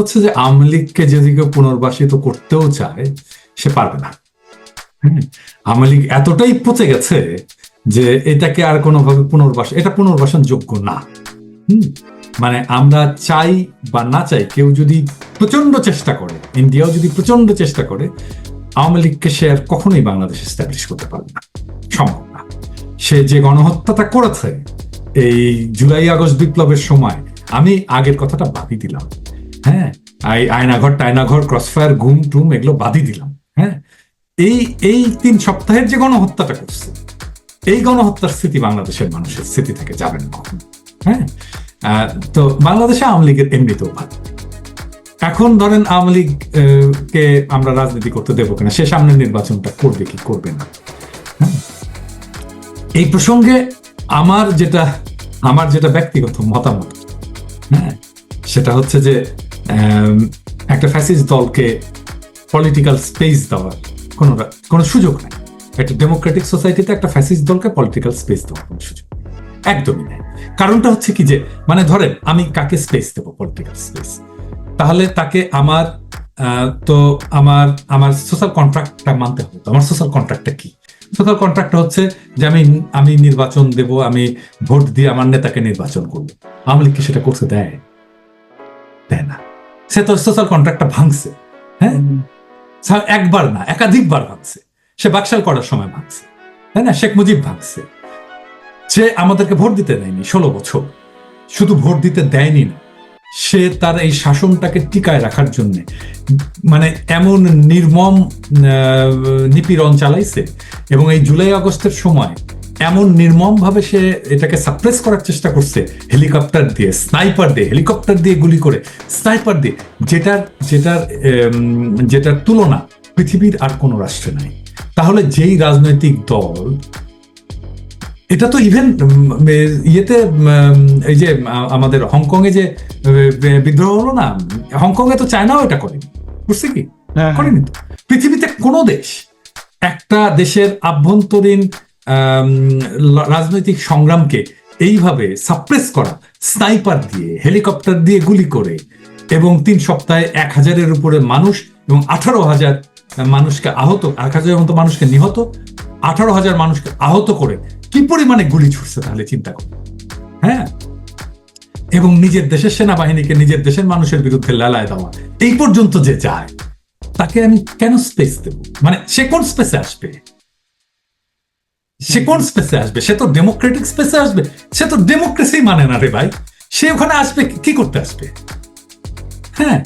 হচ্ছে যে আওয়ামী লীগকে যদি কেউ পুনর্বাসিত করতেও চায় সে পারবে না। হ্যাঁ, আওয়ামী লীগ এতটাই পচে গেছে যে এটাকে আর কোনোভাবে পুনর্বাসন এটা পুনর্বাসন যোগ্য না মানে আমরা চাই বা না চাই কেউ যদি প্রচণ্ড চেষ্টা করে ইন্ডিয়াও যদি প্রচণ্ড চেষ্টা করে আওয়ামী লীগকে সে আর কখনোই বাংলাদেশ এস্টাবলিশ করতে পারবে না। সম্ভব না। সে যে গণহত্যাটা করেছে এই জুলাই আগস্ট বিপ্লবের সময় আমি আগের কথাটা বাদই দিলাম। হ্যাঁ আয়নাঘর, টায়নাঘর ক্রসফায়ার ঘুম, টুম, এগুলো বাদই দিলাম। হ্যাঁ এই এই তিন সপ্তাহের যে গণহত্যাটা করছে, এই গণহত্যার স্মৃতি বাংলাদেশের মানুষের স্মৃতি থেকে যাবে না কখনো। হ্যাঁ তো বাংলাদেশে আওয়ামী লীগের এমনিতেও ভালো এখন ধরেন আওয়ামী লীগ, কে আমরা রাজনীতি করতে দেবো কিনা, সে সামনের নির্বাচনটা করবে কি করবে না। হ্যাঁ? এই প্রসঙ্গে আমার যেটা আমার যেটা ব্যক্তিগত মতামত হ্যাঁ সেটা হচ্ছে যে একটা ফ্যাসিস্ট দলকে পলিটিক্যাল স্পেস দেওয়ার কোনো কোনো সুযোগ নেই। একটা ডেমোক্রেটিক সোসাইটিতে একটা ফ্যাসিস্ট দলকে পলিটিক্যাল স্পেস দেওয়ার কোনো সুযোগ একদমই নেই। কারণটা হচ্ছে কি যে মানে ধরেন, আমি কাকে স্পেস দেবো পলিটিক্যাল স্পেস তাহলে তাকে আমার তো আমার আমার সোশ্যাল কন্ট্রাক্টটা মানতে হবে। আমার সোশ্যাল কন্ট্রাক্টটা কি? সোশ্যাল কন্ট্রাক্টটা হচ্ছে যে আমি আমি নির্বাচন দেব, আমি ভোট দিয়ে আমার নেতাকে নির্বাচন করব। আওয়ামী কি সেটা করতে দেয়। দেয় না। সে তো সোশ্যাল কন্ট্রাক্টটা ভাঙছে হ্যাঁ? একবার না একাধিকবার ভাঙছে। সে বাকশাল করার সময় ভাঙছে তাই না? শেখ মুজিব ভাঙছে। সে আমাদেরকে ভোট দিতে দেয়নি ষোলো বছর। শুধু ভোট দিতে দেয়নি না সে তার এই শাসনটাকে টিকায় রাখার জন্য মানে এমন নির্মম নিপীড়ন চালাইছে এবং এই জুলাই আগস্টের সময় এমন নির্মম ভাবে সে এটাকে সাপ্রেস করার চেষ্টা করছে হেলিকপ্টার দিয়ে স্নাইপার দিয়ে হেলিকপ্টার দিয়ে গুলি করে স্নাইপার দিয়ে যেটার যেটার যেটার তুলনা পৃথিবীর আর কোনো রাষ্ট্রে নাই। তাহলে যেই রাজনৈতিক দল এটা তো ইভেন ইয়েতে এই যে আমাদের হংকং এ যে বিদ্রোহ হলো না হংকং এ তো চায়নাও এটা করেনি। বুঝছে কি? হ্যাঁ, হ্যাঁ। করেনি তো। পৃথিবীতে কোনো দেশ একটা দেশের আভ্যন্তরীণ রাজনৈতিক সংগ্রামকে এইভাবে সাপ্রেস করা স্নাইপার দিয়ে হেলিকপ্টার দিয়ে গুলি করে এবং তিন সপ্তাহে এক হাজারের উপরে মানুষ এবং আঠারো হাজার মানুষকে আহত, এক হাজারের মতো মানুষকে নিহত, আঠারো হাজার মানুষকে আহত করে কি পরিমাণে গুলি ছুটছে তাহলে চিন্তা করুন হ্যাঁ? এবং নিজের দেশের সেনাবাহিনীকে নিজের দেশের মানুষের বিরুদ্ধে লালায় দেওয়া, এই পর্যন্ত যে যায়, তাকে আমি কেন স্পেস দেব? মানে সে কোন স্পেসে আসবে? সে কোন স্পেসে আসবে? সে তো ডেমোক্রেটিক স্পেসে আসবে? সে তো ডেমোক্রেসি মানে না রে ভাই। সে ওখানে আসবে কি করতে আসবে? হ্যাঁ?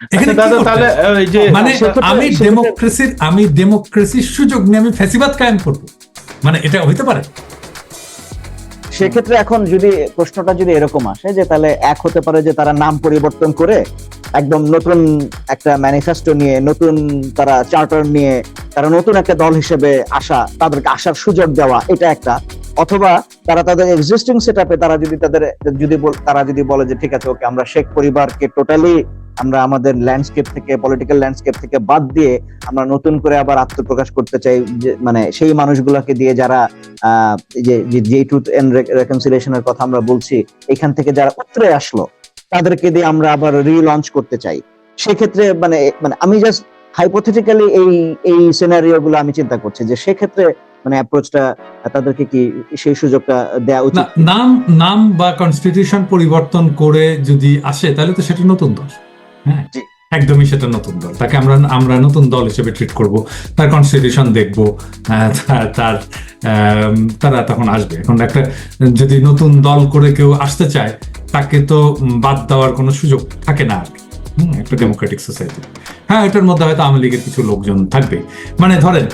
আচ্ছা, মানে আমি ডেমোক্রেসির আমি ডেমোক্রেসির সুযোগ নিয়ে আমি ফ্যাসিবাদ কায়েম করব। মানে এটা হইতে পারে? সেক্ষেত্রে এখন যদি প্রশ্নটা যদি এরকম আসে যে তাহলে এক হতে পারে যে তারা নাম পরিবর্তন করে একদম নতুন একটা ম্যানিফেস্টো নিয়ে, নতুন তারা চার্টার নিয়ে, তারা নতুন একটা দল হিসেবে আসা, তাদেরকে আসার সুযোগ দেওয়া, এটা একটা। অথবা তারা তাদের এক্সিস্টিং সেটআপে তারা যদি তাদের, যদি তারা যদি বলে যে, ঠিক আছে, ওকে, আমরা শেখ পরিবারকে টোটালি আমরা আমাদের ল্যান্ডস্কেপ থেকে পলিটিক্যাল ল্যান্ডস্কেপ থেকে বাদ দিয়ে আমরা নতুন করে আবার আত্মপ্রকাশ করতে চাই মানে সেই মানুষগুলোকে দিয়ে যারা যে যে ট্রুথ এন্ড রেকনসিলিয়েশনের কথা আমরা বলছি, এখান থেকে যারা উতরে আসলো তাদেরকে দিয়ে আমরা আবার রিলঞ্চ করতে চাই। সেক্ষেত্রে মানে মানে আমি জাস্ট হাইপোথেটিক্যালি এই এই সিনারিও গুলো আমি চিন্তা করছি যে সেক্ষেত্রে মানে অ্যাপ্রোচটা তাদেরকে কি সেই সুযোগটা দেওয়া উচিত? নাম নাম বা কনস্টিটিউশন পরিবর্তন করে যদি আসে তাহলে তো সেটা নতুন দল। হ্যাঁ? একদমই সেটা নতুন দল। তাকে আমরা আমরা নতুন দল হিসেবে ট্রিট করব। তার কনস্টিটিউশন দেখব। তার তারা তখন আসবে। এখন একটা যদি নতুন দল করে কেউ আসতে চায় তাকে তো বাদ দেওয়ার কোনো সুযোগ থাকে না আর একটা ডেমোক্রেটিক সোসাইটি হ্যাঁ এটার মধ্যে হয়তো আওয়ামী লীগের কিছু লোকজন থাকবে। মানে ধরেন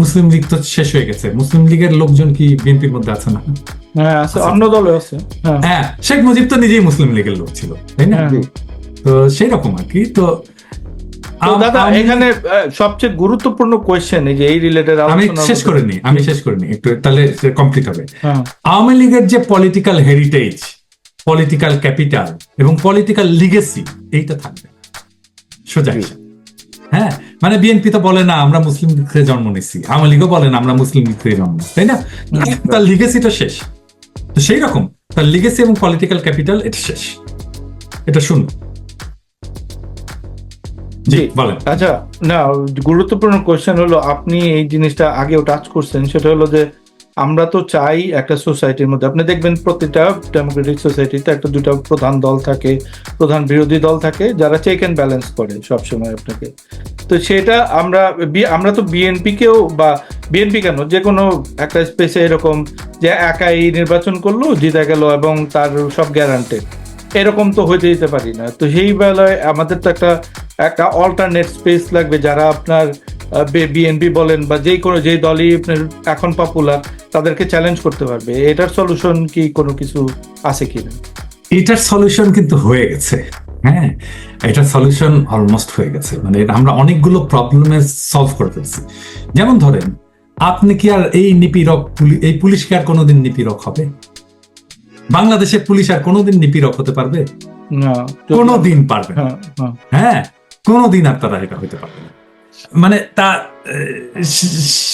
মুসলিম লীগ তো শেষ হয়ে গেছে। মুসলিম লীগের লোকজন কি বিএনপির মধ্যে আছে না? হ্যাঁ অন্য দলে আছে। হ্যাঁ। হ্যাঁ শেখ মুজিব তো নিজেই মুসলিম লীগের লোক ছিল তাই না? হ্যাঁ। তো সেই রকম আর কি। তো দাদা এখানে সবচেয়ে গুরুত্বপূর্ণ কোয়েশ্চেন এই যে এই রিলেটেড আমি শেষ করে নি আমি শেষ করে নি একটু তাহলে কমপ্লিট হবে। আওয়ামী লীগের যে পলিটিক্যাল হেরিটেজ পলিটিক্যাল ক্যাপিটাল এবং পলিটিক্যাল লিগেসি এইটা থাকবে সোজা হ্যাঁ? মানে বিএনপি তো বলে না আমরা মুসলিম থেকে জন্ম নিচ্ছি আওয়ামী লীগও বলে না আমরা মুসলিম থেকে জন্ম তাই না? তার লিগেসিটা শেষ। তো সেই রকম তার লিগেসি এবং পলিটিক্যাল ক্যাপিটাল এটা শেষ। এটা শুনুন জি। বলেন। আচ্ছা না গুরুত্বপূর্ণ কোয়েশ্চেন হলো আপনি এই জিনিসটা আগেও টাচ করছেন সেটা হলো যে আমরা তো চাই একটা সোসাইটির মধ্যে। আপনি দেখবেন প্রতিটা ডেমোক্রেটিক সোসাইটিতে একটা দুটা প্রধান দল থাকে, প্রধান বিরোধী দল থাকে, যারা চেক অ্যান্ড ব্যালেন্স করে সবসময় আপনাকে। তো সেটা আমরা আমরা তো বিএনপি কেও বা বিএনপি কেন? যে কোনো একটা স্পেসে এরকম যে একাই নির্বাচন করল, জিতে গেল এবং তার সব গ্যারান্টেড এরকম তো হইতে দিতে পারি না। তো সেই বেলায় আমাদের তো একটা একটা অল্টারনেট স্পেস লাগবে, যারা আপনার বিএনপি বলেন বা যেই কোনো, যেই দলই এখন পপুলার তাদেরকে চ্যালেঞ্জ করতে পারবে। এটার সলিউশন কি কোনো কিছু আছে কিনা? এটার সলিউশন কিন্তু হয়ে গেছে হ্যাঁ? এটার সলিউশন অলমোস্ট হয়ে গেছে। মানে আমরা অনেকগুলো প্রবলেমের সলভ করে ফেলছি। যেমন ধরেন আপনি কি আর এই নিপীড়ক এই পুলিশ কি আর কোনোদিন নিপীড়ক হবে? বাংলাদেশের পুলিশ আর কোনোদিন নিপীড়ক হতে পারবে? না কোনোদিন পারবে না। হ্যাঁ হ্যাঁ। হ্যাঁ কোনোদিন আর তারা এটা হতে পারবে না। মানে তা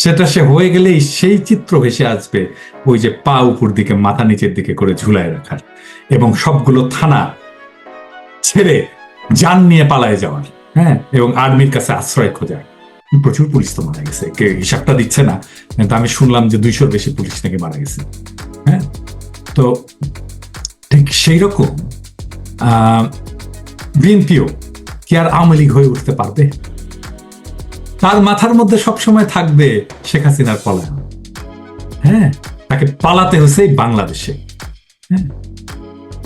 সেটা সে হয়ে গেলেই সেই চিত্র ভেসে আসবে, ওই যে পা উপর দিকে, মাথা নিচের দিকে করে ঝুলায় রাখার এবং সবগুলো থানা ছেড়ে যান নিয়ে পালায় যাওয়ার হ্যাঁ? এবং আর্মির কাছে আশ্রয় খোঁজার প্রচুর পুলিশ তো মারা গেছে। কে হিসাবটা দিচ্ছে না। কিন্তু আমি শুনলাম যে দুইশোর বেশি পুলিশ নাকি মারা গেছে। হ্যাঁ? তো ঠিক সেই রকম বিএনপিও কি আর আওয়ামী লীগ হয়ে উঠতে পারবে? তার মাথার মধ্যে সবসময় থাকবে শেখ হাসিনার পলায়ন। হ্যাঁ? তাকে পালাতে এই বাংলাদেশে। হ্যাঁ?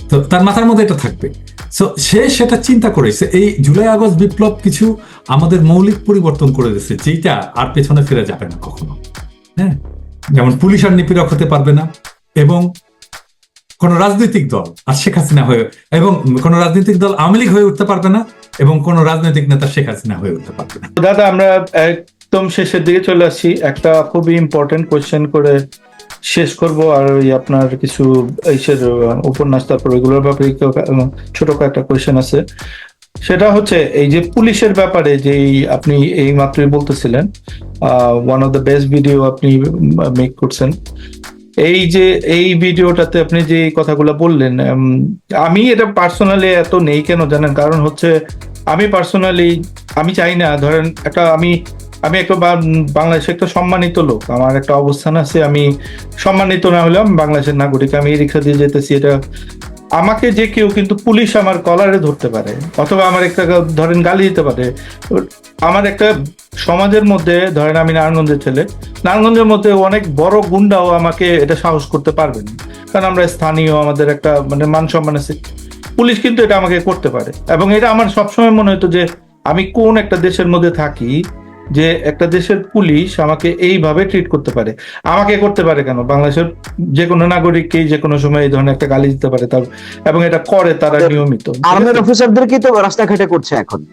তো তার মাথার মধ্যে এটা থাকবে। সো সে সেটা চিন্তা করেছে। এই জুলাই আগস্ট বিপ্লব কিছু আমাদের মৌলিক পরিবর্তন করে দিয়েছে যেটা আর পেছনে ফিরে যাবে না কখনো। হ্যাঁ? যেমন পুলিশ আর নিপীড়ক হতে পারবে না। এবং কোন রাজনৈতিক দল, আর শেখ হাসিনা হয়ে, এবং কোন রাজনৈতিক দল আওয়ামী লীগ হয়ে উঠতে পারবে না, এবং কোন রাজনৈতিক নেতা শেখ হাসিনা হয়ে উঠতে পারবে না। দাদা, আমরা একদম শেষের দিকে চলে আসছি। একটা খুবই ইম্পর্টেন্ট কোয়েশ্চেন করে শেষ করব, আর ওই আপনার কিছু এইসের উপন্যাস, তারপর ওইগুলোর ব্যাপারে ছোট একটা কোয়েশ্চেন আছে। সেটা হচ্ছে, এই যে পুলিশের ব্যাপারে যে আপনি এই মাত্রই বলতেছিলেন one of the best video আপনি মেক করছেন। এই যে, এই ভিডিওটাতে আপনি যে কথাগুলো বললেন আমি এটা পার্সোনালি এত নেই কেন জানেন? কারণ হচ্ছে আমি পার্সোনালি আমি চাই না, ধরেন একটা আমি আমি একটা বা- বাংলাদেশের একটা সম্মানিত লোক। আমার একটা অবস্থান আছে, আমি সম্মানিত না হলে আমি বাংলাদেশের নাগরিক। আমি রিক্সা দিয়ে যেতেছি, এটা আমাকে যে কেউ কিন্তু পুলিশ আমার কলারে ধরতে পারে, অথবা আমার একটা ধরেন গালি দিতে পারে। আমার একটা সমাজের মধ্যে, ধরেন আমি নারায়ণগঞ্জের ছেলে, নারায়ণগঞ্জের মধ্যে অনেক বড় গুন্ডাও আমাকে এটা সাহস করতে পারবে না। কারণ আমরা স্থানীয়, আমাদের একটা মানে মান সম্মান আছে পুলিশ কিন্তু এটা আমাকে করতে পারে। এবং এটা আমার সবসময় মনে হতো যে, আমি কোন একটা দেশের মধ্যে থাকি যে একটা দেশের পুলিশ আমাকে এইভাবে ট্রিট করতে পারে। আমাকে করতে পারে কেন? বাংলাদেশের যে কোনো নাগরিককেই যে কোনো সময় এই ধরনের একটা গালি দিতে পারে তার এবং এটা করে তারা নিয়মিত। আর্মির তো রাস্তাঘাটে করছে এখন।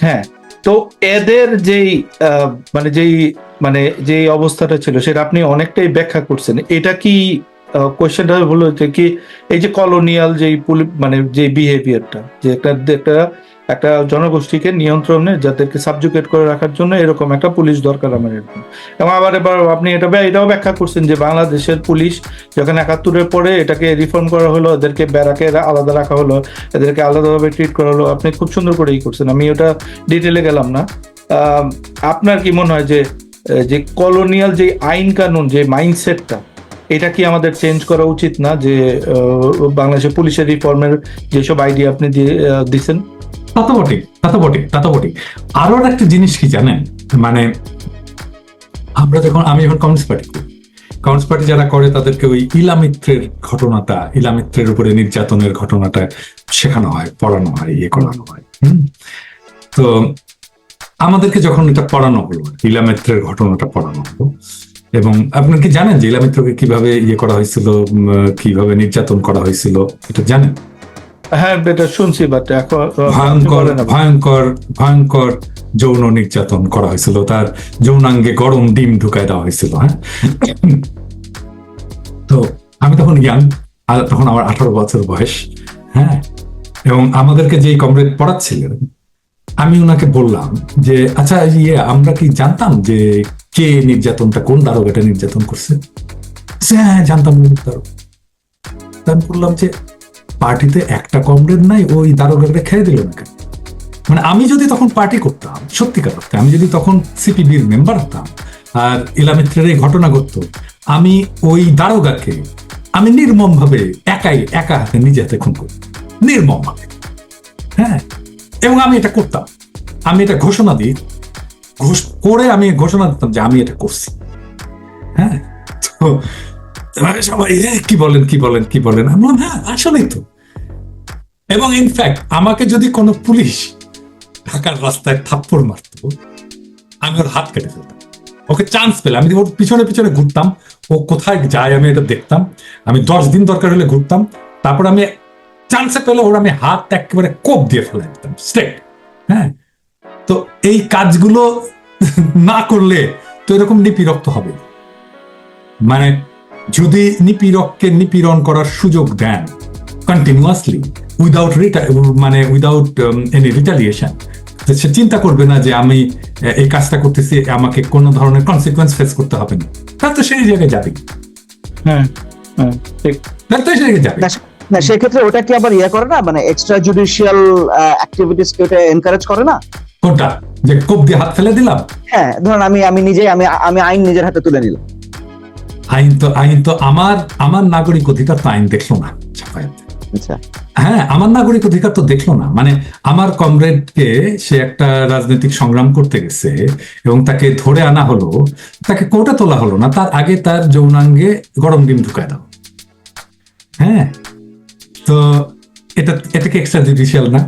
হ্যাঁ তো এদের যেই আহ, মানে যেই মানে যেই অবস্থাটা ছিল সেটা আপনি অনেকটাই ব্যাখ্যা করছেন। এটা কি কোয়েশ্চেনটা হলো যে কি এই যে কলোনিয়াল যেই মানে যে বিহেভিয়ারটা যে একটা একটা একটা জনগোষ্ঠীকে নিয়ন্ত্রণে যাদেরকে সাবজুকেট করে রাখার জন্য এরকম একটা পুলিশ দরকার আমার এরকম। এবং আবার এবার আপনি এটা এটাও ব্যাখ্যা করছেন যে বাংলাদেশের পুলিশ যখন একাত্তরের পরে এটাকে রিফর্ম করা হলো, এদেরকে ব্যারাকে আলাদা রাখা হলো, এদেরকে আলাদাভাবে ট্রিট করা হলো, আপনি খুব সুন্দর করেই করছেন। আমি ওটা ডিটেলে গেলাম না। আপনার কি মনে হয় যে যে কলোনিয়াল যে আইন কানুন, যে মাইন্ডসেটটা এটা কি আমাদের চেঞ্জ করা উচিত না যে বাংলাদেশের পুলিশের রিফর্মের যেসব আইডিয়া আপনি দিয়ে দিছেন? তা তো বটে বটে বটে আরও একটা জিনিস কি জানেন? মানে আমরা যখন, আমি যখন কমিউনিস্ট পার্টি করি কমিউনিস্ট পার্টি যারা করে তাদেরকে ওই ইলামিত্রের ঘটনাটা, ইলামিত্রের উপরে নির্যাতনের ঘটনাটা শেখানো হয়, পড়ানো হয় ইয়ে করানো হয়। তো আমাদেরকে যখন এটা পড়ানো হলো, ইলামিত্রের ঘটনাটা পড়ানো হলো, এবং আপনি কি জানেন যে ইলামিত্রকে কীভাবে ইয়ে করা হয়েছিল কীভাবে নির্যাতন করা হয়েছিল? এটা জানেন? হ্যাঁ এটা শুনছি বাট এখন ভয়ঙ্কর ভয়ঙ্কর ভয়ঙ্কর যৌন নির্যাতন করা হয়েছিল। তার যৌনাঙ্গে গরম ডিম ঢুকায় দেওয়া হয়েছিল হ্যাঁ? তো আমি তখন ইয়াং আর তখন আমার আঠারো বছর বয়স হ্যাঁ? এবং আমাদেরকে যেই কমরেড পড়াচ্ছিলেন আমি ওনাকে বললাম যে আচ্ছা ইয়ে আমরা কি জানতাম যে কে নির্যাতনটা কোন দারোগাটা নির্যাতন করছে? হ্যাঁ জানতাম দারোগা আমি বললাম যে পার্টিতে একটা কমরেড নাই ওই দারোগাকে খেয়ে দিল না কেন? মানে আমি যদি তখন পার্টি করতাম সত্যিকার অর্থে আমি যদি তখন সিপিবির মেম্বার হতাম আর ইলামিত্রের এই ঘটনা ঘটতো আমি ওই দারোগাকে আমি নির্মম ভাবে একাই একা হাতে নিজে হাতে খুন করি নির্মম ভাবে হ্যাঁ? এবং আমি এটা করতাম। আমি এটা ঘোষণা দিই ঘোষ করে আমি ঘোষণা দিতাম যে আমি এটা করছি। হ্যাঁ? তো সবাই "এ, কি বলেন কি বলেন কি বলেন? আমি বললাম হ্যাঁ আসলেই তো। এবং ইনফ্যাক্ট আমাকে যদি কোনো পুলিশ ঢাকার রাস্তায় থাপ্পড় মারতো, আমি ওর হাত কেটে ফেলতাম। ওকে চান্স পেলে আমি ওর পিছনে পিছনে ঘুরতাম। ও কোথায় যায় আমি এটা দেখতাম। আমি দশ দিন দরকার হলে ঘুরতাম। তারপর আমি চান্সে পেলে ওর আমি হাত একেবারে কোপ দিয়ে ফেলে দিতাম স্ট্রেট হ্যাঁ? তো এই কাজগুলো না করলে তো এরকম নিপীড়ক্ত হবে মানে যদি নিপীড়ককে নিপীড়ন করার সুযোগ দেন কন্টিনিউয়াসলি উইদাউট মানে উইদাউট এনি রিটালিয়েশন সে চিন্তা করবে না যে আমি এই কাজটা করতেছি আমাকে কোনো ধরনের কনসিকুয়েন্স ফেস করতে হবে না। তার তো সেই জায়গায় যাবে। হ্যাঁ হ্যাঁ তার তো সেই জায়গায় যাবে। না, না সেক্ষেত্রে ওটা কি আবার ইয়ে করে না? মানে এক্সট্রা জুডিশিয়াল অ্যাক্টিভিটিস কে ওটা এনকারেজ করে না? কোনটা? যে কোপ দিয়ে হাত ফেলে দিলাম? হ্যাঁ ধরুন আমি আমি নিজেই আমি আমি আইন নিজের হাতে তুলে নিলাম। আইন তো আইন তো আমার আমার নাগরিক অধিকার তো আইন দেখল না। আচ্ছা। হ্যাঁ আমার নাগরিক অধিকার তো দেখল না। মানে আমার কমরেডকে সে একটা রাজনৈতিক সংগ্রাম করতে গেছে এবং তাকে ধরে আনা হলো, তাকে কোর্টে তোলা হলো না, তার আগে তার যৌনাঙ্গে গরম ডিম ঢুকায় দাও। হ্যাঁ তো এটা এটা কি এক্সট্রা জুডিশিয়াল না?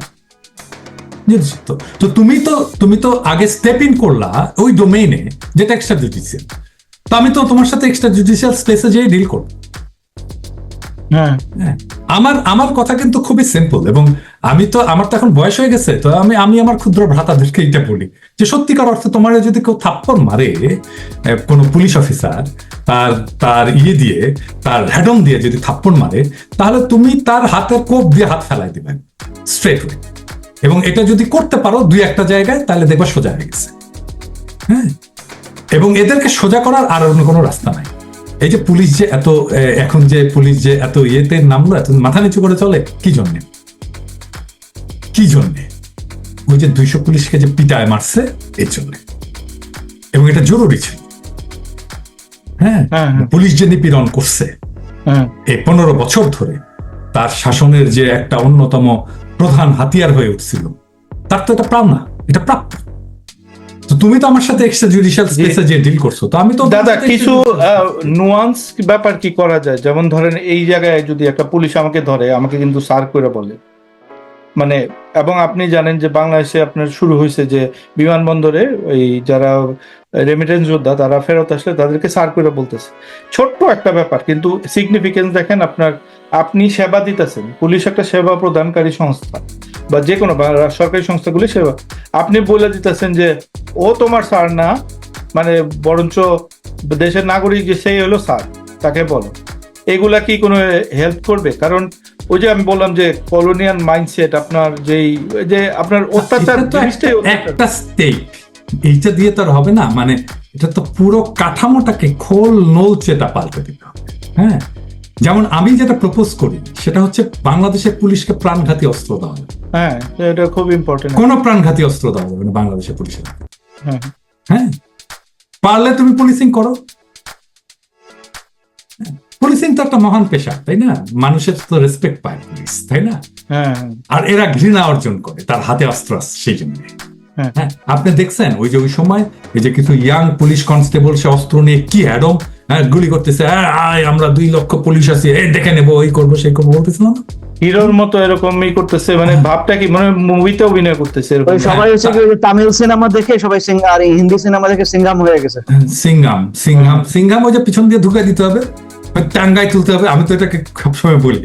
তো? তুমি তো তুমি তো আগে স্টেপ ইন করলা ওই ডোমেইনে যেটা এক্সট্রা জুডিশিয়াল তো আমি তো তোমার সাথে এক্সট্রা জুডিশিয়াল স্পেসে যেয়ে ডিল করব। আমার আমার কথা কিন্তু খুবই সিম্পল এবং আমি তো, আমার তো এখন বয়স হয়ে গেছে, তো আমি আমি আমার ক্ষুদ্র ভ্রাতাদেরকে এটা বলি যে সত্যিকার অর্থে তোমার যদি কেউ থাপ্পড় মারে কোনো পুলিশ অফিসার, তার তার ইয়ে দিয়ে, তার হ্যাডম দিয়ে যদি থাপ্পড় মারে, তাহলে তুমি তার হাতের কোপ দিয়ে হাত ফেলাই দিবেন স্ট্রেট ওয়ে এবং এটা যদি করতে পারো দুই একটা জায়গায়, তাহলে দেখবা সোজা হয়ে গেছে। হ্যাঁ। এবং এদেরকে সোজা করার আর অন্য কোনো রাস্তা নাই। এই যে পুলিশ যে এত এখন যে পুলিশ যে এত ইয়েতে নামলো এত মাথা নিচু করে চলে কি জন্যে? কি জন্যে? ওই যে দুইশো পুলিশকে যে পিটায় মারছে এর জন্য। এবং এটা জরুরি ছিল। হ্যাঁ? হ্যাঁ, হ্যাঁ। পুলিশ যে নিপীড়ন করছে হ্যাঁ। এই পনেরো বছর ধরে তার শাসনের যে একটা অন্যতম প্রধান হাতিয়ার হয়ে উঠছিল তার তো এটা প্রাণ না এটা প্রাপ্য। তুমি তো আমার সাথে এক্সট্রা জুডিশিয়াল স্পেসে যে ডিল করছ তো আমি তো দাদা কিছু নুয়ান্স ব্যাপার কি করা যায়? যেমন ধরেন এই জায়গায় যদি একটা পুলিশ আমাকে ধরে আমাকে কিন্তু সার করে বলে। মানে এবং আপনি জানেন যে বাংলাদেশে আপনার শুরু হয়েছে যে বিমানবন্দরে ওই যারা রেমিটেন্স যোদ্ধা তারা ফেরত আসলে তাদেরকে সার করে বলতেছে। ছোট্ট একটা ব্যাপার কিন্তু সিগনিফিকেন্স দেখেন আপনার আপনি সেবা দিতেছেন। পুলিশ একটা সেবা প্রদানকারী সংস্থা। বা যে কোনো সরকারি সংস্থাগুলি সেবা আপনি বলে দিতেছেন যে ও তোমার স্যার না। মানে বরঞ্চ দেশের নাগরিক যে সেই হলো স্যার তাকে বলো। এগুলা কি কোনো হেল্প করবে? কারণ ওই যে আমি বললাম যে কলোনিয়াল মাইন্ডসেট আপনার যেই যে আপনার অত্যাচার একটা-। স্টেট এইটা দিয়ে তো আর হবে না। মানে এটা তো পুরো কাঠামোটাকে খোল নোল চেটা পাল্টে দিতে হবে। হ্যাঁ? যেমন আমি যেটা প্রপোজ করি সেটা হচ্ছে বাংলাদেশের পুলিশকে প্রাণঘাতী অস্ত্র দেওয়া হ্যাঁ এটা খুব ইম্পর্টেন্ট কোনো প্রাণঘাতী অস্ত্র দেওয়া হবে না বাংলাদেশের পুলিশের। হ্যাঁ। হ্যাঁ? পারলে তুমি পুলিশিং করো। পুলিশিং তো একটা মহান পেশা তাই না? মানুষের তো রেসপেক্ট পায় পুলিশ তাই না? হ্যাঁ। আর এরা ঘৃণা অর্জন করে তার হাতে অস্ত্র আছে সেই জন্য। হ্যাঁ। হ্যাঁ আপনি দেখছেন ওই যে ওই সময় এই যে কিছু ইয়াং পুলিশ কনস্টেবল সে অস্ত্র নিয়ে কি অ্যাডম হ্যাঁ, গুলি করতেছে "আয়, আয় আমরা দুই লক্ষ পুলিশ আছি দেখে নেব ওই করব সেই করব বলতেছিল না? হিরোর মতো এরকমই করতেছে মানে ভাবটা কি মানে মুভিতে অভিনয় করতেছে এরকম সবাই হচ্ছে কি যে তামিল সিনেমা দেখে সবাই সিং আর এই হিন্দি সিনেমা দেখে সিঙ্গাম হয়ে গেছে। সিঙ্গাম সিঙ্গাম সিঙ্গাম ওই যে পিছন দিয়ে ঢুকে দিতে হবে টাঙ্গায় তুলতে হবে আমি তো এটাকে সবসময় বলি।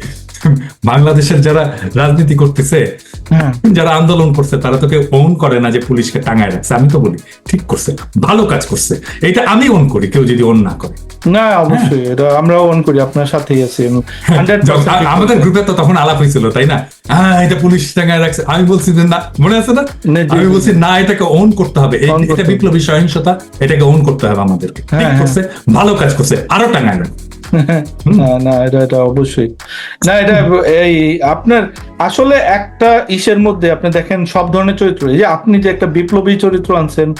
বাংলাদেশের যারা রাজনীতি করতেছে হ্যাঁ। যারা আন্দোলন করছে তারা তো কেউ ওন করে না যে পুলিশকে টাঙায় রাখছে। আমি তো বলি ঠিক করছে ভালো কাজ করছে। এটা আমি ওন করি কেউ যদি ওন না করে। না অবশ্যই। এটা আমরাও অন করি আপনার সাথেই আছি আ- আমাদের গ্রুপে তো তখন আলাপ হয়েছিল তাই না? হ্যাঁ এটা পুলিশ টাঙায় রাখছে। আমি বলছি যে না মনে আছে না? আমি বলছি না এটাকে ওন করতে হবে। এটা বিপ্লবী সহিংসতা এটাকে ওন করতে হবে আমাদেরকে। ঠিক হ্যাঁ, করছে ভালো কাজ করছে আরও টাঙায় রাখ। হুম। না না, এটা এটা অবশ্যই। না, এটা, এই আপনার আসলে একটা ইসের মধ্যে আপনি দেখেন সব ধরনের চরিত্র। এই যে আপনি যে একটা বিপ্লবী চরিত্র আনছেন,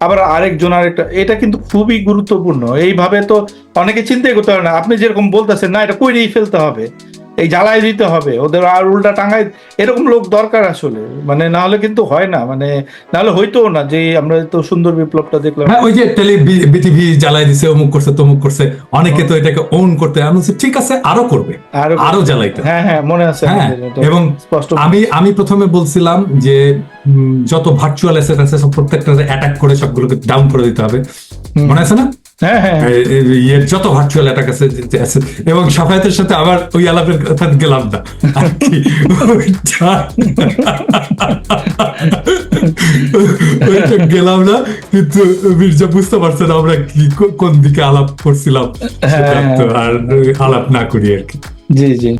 আবার আরেকজন, আরেকটা, এটা কিন্তু খুবই গুরুত্বপূর্ণ। এইভাবে তো অনেকে চিন্তাই করতে পারে না। আপনি যেরকম বলতেছেন, না, এটা কইরেই ফেলতে হবে। এই জ্বালাই দিতে হবে ওদের আর উল্টা টাঙ্গাই এরকম লোক দরকার আসলে। মানে না হলে কিন্তু হয় না মানে না হলে হইতো না যে আমরা তো সুন্দর বিপ্লবটা দেখলাম। হ্যাঁ ওই যে টেলি বিটিভি জ্বালাই দিছে অমুক করছে তমুক করছে অনেকে তো এটাকে ওন করতে আমি ঠিক আছে আরও করবে আরও আরও জ্বালাইতে হ্যাঁ হ্যাঁ মনে আছে হ্যাঁ, এবং স্পষ্ট। আমি আমি প্রথমে বলছিলাম যে যত ভার্চুয়াল অ্যাসেট আছে সব প্রত্যেকটা অ্যাটাক করে সবগুলোকে ডাউন করে দিতে হবে। মনে আছে না? হ্যাঁ হ্যাঁ। যত ভার্চুয়াল অ্যাটাক আছে আছে এবং সাফায়াতের সাথে আবার ওই আলাপের কথা গেলাম না। ওইটা- গেলাম না কিন্তু মির্জা বুঝতে পারছে না আমরা কি কোন দিকে আলাপ করছিলাম। হ্যাঁ, আর আলাপ না করি আর কি। জি জি।